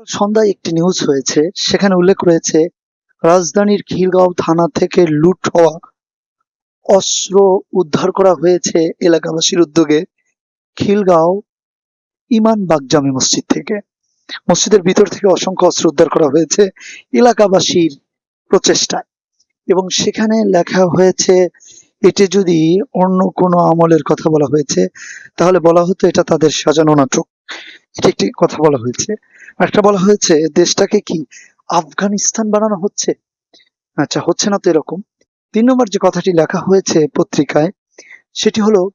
গতকাল সন্ধ্যায় একটি নিউজ হয়েছে, সেখানে উল্লেখ রয়েছে, রাজধানীর খিলগাঁও থানা থেকে লুট হওয়া অস্ত্র উদ্ধার করা হয়েছে এলাকাবাসীর উদ্যোগে খিলগাঁও ইমান জামে মসজিদ থেকে। মসজিদের ভিতর থেকে অসংখ্য অস্ত্র উদ্ধার করা হয়েছে এলাকাবাসীর প্রচেষ্টায়। এবং সেখানে লেখা হয়েছে এটি যদি অন্য কোনো আমলের কথা বলা হয়েছে, তাহলে বলা হতো এটা তাদের সাজানো নাটক। এটি একটি কথা বলা হয়েছে। একটা বলা হয়েছে, দেশটাকে কি আফগানিস্তান বানানো হচ্ছে? আচ্ছা হচ্ছে না তো এরকম। তিন নম্বর যে কথাটি লেখা হয়েছে পত্রিকায়, সেটি হলো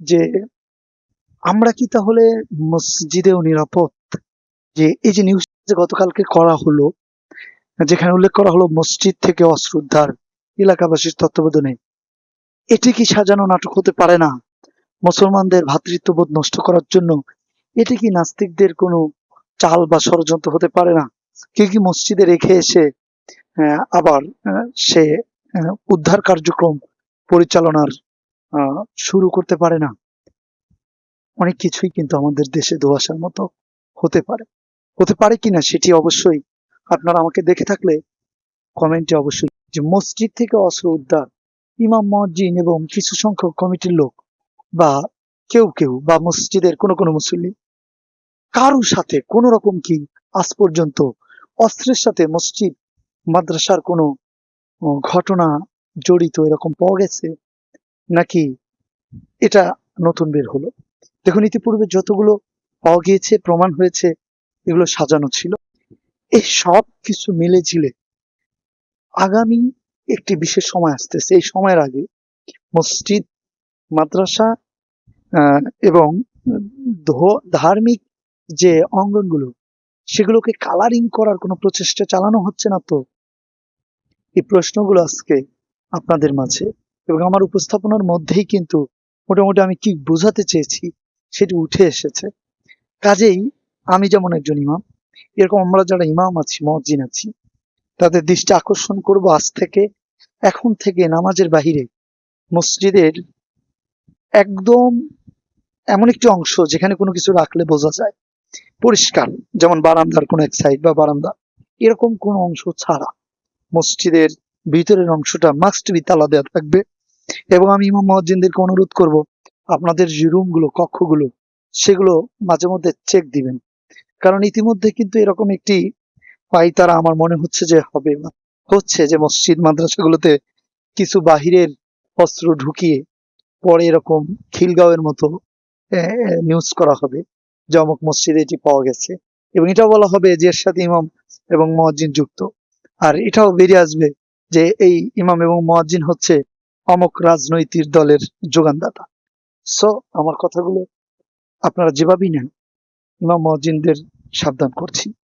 যে, আমরা কি তাহলে মসজিদেও নিরাপদ? যে, এই যে নিউজ গতকালকে করা হলো, যেখানে উল্লেখ করা হলো মসজিদ থেকে অস্ত্র উদ্ধার, এলাকাবাসীর তত্ত্বাবধানে এটি কি সাজানো নাটক হতে পারে না? মুসলমানদের ভ্রাতৃত্ববোধ নষ্ট করার জন্য এটি কি নাস্তিকদের কোনো চাল বা ষড়যন্ত্র হতে পারে না? কেউ কি মসজিদে রেখে এসে আবার সে উদ্ধার কার্যক্রম পরিচালনার শুরু করতে পারে না? অনেক কিছুই কিন্তু আমাদের দেশে দোয়াশার মতো হতে পারে। হতে পারে কিনা সেটি অবশ্যই আপনারা আমাকে দেখে থাকলে কমেন্টে অবশ্যই যে মসজিদ থেকে অস্ত্র উদ্ধার ইমাম মজ্জিন এবং কিছু সংখ্যক কমিটির লোক বা কেউ কেউ বা মসজিদের কোনো কোনো মুসল্লি, কারোর সাথে কোন রকম কি আজ পর্যন্ত অস্ত্রের সাথে মসজিদ, মাদ্রাসার কোনো ঘটনা জড়িত এরকম পাওয়া গেছে নাকি এটা নতুন বের হলো? দেখুন, ইতিপূর্বে যতগুলো পাওয়া গিয়েছে, প্রমাণ হয়েছে, এগুলো সাজানো ছিল। এই সব কিছু মিলে ঝিলে আগামী একটি বিশেষ সময় আসতেছে। এই সময়ের আগে মসজিদ, মাদ্রাসা এবং ধার্মিক যে অঙ্গনগুলো, সেগুলোকে কালারিং করার কোনো প্রচেষ্টা চালানো হচ্ছে না তো? এই প্রশ্নগুলো আজকে আপনাদের মাঝে এবং আমার উপস্থাপনার মধ্যেই কিন্তু মোটামুটি আমি কি বোঝাতে চেয়েছি সেটি উঠে এসেছে। কাজেই আমি যেমন একজন ইমাম, এরকম আমরা যারা ইমাম আছি মজ্জিন আছি, তাদের দৃষ্টি আকর্ষণ করব আজ থেকে এখন থেকে নামাজের বাহিরে মসজিদের একদম এমন একটি অংশ যেখানে কোনো কিছু রাখলে বোঝা যায়। পরিষ্কার, যেমন বারান্দার কোনো এক সাইড বা বারান্দা। এরকম কোন অংশ ছাড়া মসজিদের ভিতরের অংশটা মাস্ট বি তালা দেওয়া থাকবে। এবং আমি ইমাম মহাজিনদেরকে অনুরোধ করব, আপনাদের যে রুমগুলো, কক্ষগুলো, সেগুলো মাঝে মধ্যে চেক দিবেন। কারণ ইতিমধ্যে কিন্তু এরকম একটি পাই তারা আমার মনে হচ্ছে যে হবে হচ্ছে যে মসজিদ মাদ্রাসাগুলোতে কিছু বাহিরের অস্ত্র ঢুকিয়ে পরে এরকম খিলগাঁওয়ের মতো নিউজ করা হবে যে অমুক মসজিদে এটি পাওয়া গেছে। এবং এটাও বলা হবে যে এর সাথে ইমাম এবং মহাজিন যুক্ত। আর এটাও বেরিয়ে আসবে যে এই ইমাম এবং মহাজিন হচ্ছে অমুক রাজনৈতিক দলের যোগানদাতা। সো আমার কথাগুলো আপনারা যেভাবেই নেন, ইমাম মহাজিনদের সাবধান করছি।